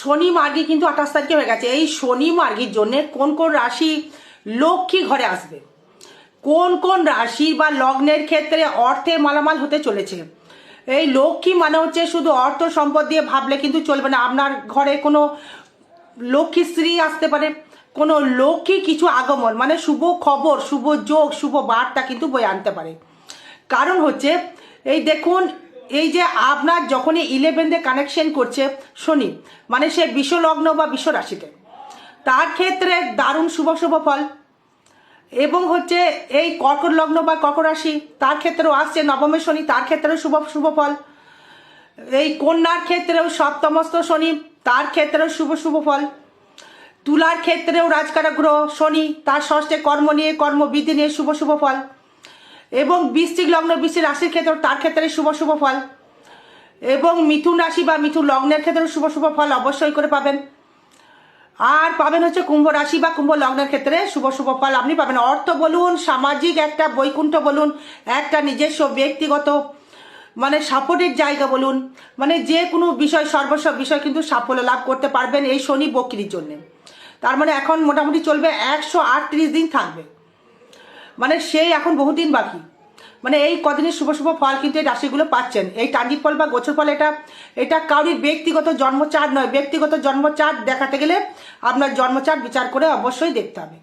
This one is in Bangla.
শনি মার্গী কিন্তু আঠাশ তারিখে হয়ে গেছে। এই শনি মার্গীর জন্য কোন কোন রাশি লক্ষ্মী ঘরে আসবে? কোন কোন রাশি বা লগ্নের ক্ষেত্রে অর্থে মালামাল হতে চলেছে? এই লক্ষ্মী মানে হচ্ছে শুধু অর্থ সম্পদ দিয়ে ভাবলে কিন্তু চলবে না। আপনার ঘরে কোনো লক্ষ্মী স্ত্রী আসতে পারে। কোনো লক্ষ্মী কিছু আগমন মানে শুভ খবর, শুভ যোগ, শুভ বার্তা কিন্তু বয়ে আনতে পারে। কারণ হচ্ছে, এই দেখুন এই যে আপনার যখনই ইলেভেন্থে কানেকশন করছে শনি মানে সে বিশ্বলগ্ন বা বিশ্ব রাশিতে তার ক্ষেত্রে দারুণ শুভ শুভ ফল। এবং হচ্ছে এই কর্কট লগ্ন বা কর্কট রাশি, তার ক্ষেত্রেও আসছে নবমে শনি, তার ক্ষেত্রেও শুভ শুভ ফল। এই কন্যার ক্ষেত্রেও সপ্তমস্ত শনি, তার ক্ষেত্রেও শুভ শুভ ফল। তুলার ক্ষেত্রেও রাজকারক গ্রহ, শনি, তার ষষ্ঠে কর্ম নিয়ে, কর্মবিধি নিয়ে শুভ শুভ ফল। এবং বৃশ্চিক লগ্ন বৃষ্টি রাশির ক্ষেত্রে তার ক্ষেত্রে শুভ শুভ ফল। এবং মিথুন রাশি বা মিথুন লগ্নের ক্ষেত্রে শুভ শুভ ফল অবশ্যই করে পাবেন। আর পাবেন হচ্ছে কুম্ভ রাশি বা কুম্ভ লগ্নের ক্ষেত্রে শুভ শুভ ফল আপনি পাবেন। অর্থ বলুন, সামাজিক একটা বৈকুণ্ঠ বলুন, একটা নিজস্ব ব্যক্তিগত মানে সাপোর্টের জায়গা বলুন মানে যে কোনো বিষয়, সর্বস্ব বিষয় কিন্তু সাফল্য লাভ করতে পারবেন এই শনি বকরির জন্যে। তার মানে এখন মোটামুটি চলবে একশো আটত্রিশ দিন থাকবে। মানে সেই এখন বহুদিন বাকি। মানে এই কদিনের শুভ শুভ ফল কিন্তু এই রাশিগুলো পাচ্ছেন। এই টান্ডি ফল বা গোছর ফল এটা এটা কাউরির ব্যক্তিগত জন্মচার নয়। ব্যক্তিগত জন্মচার দেখাতে গেলে আপনার জন্মচার বিচার করে অবশ্যই দেখতে হবে।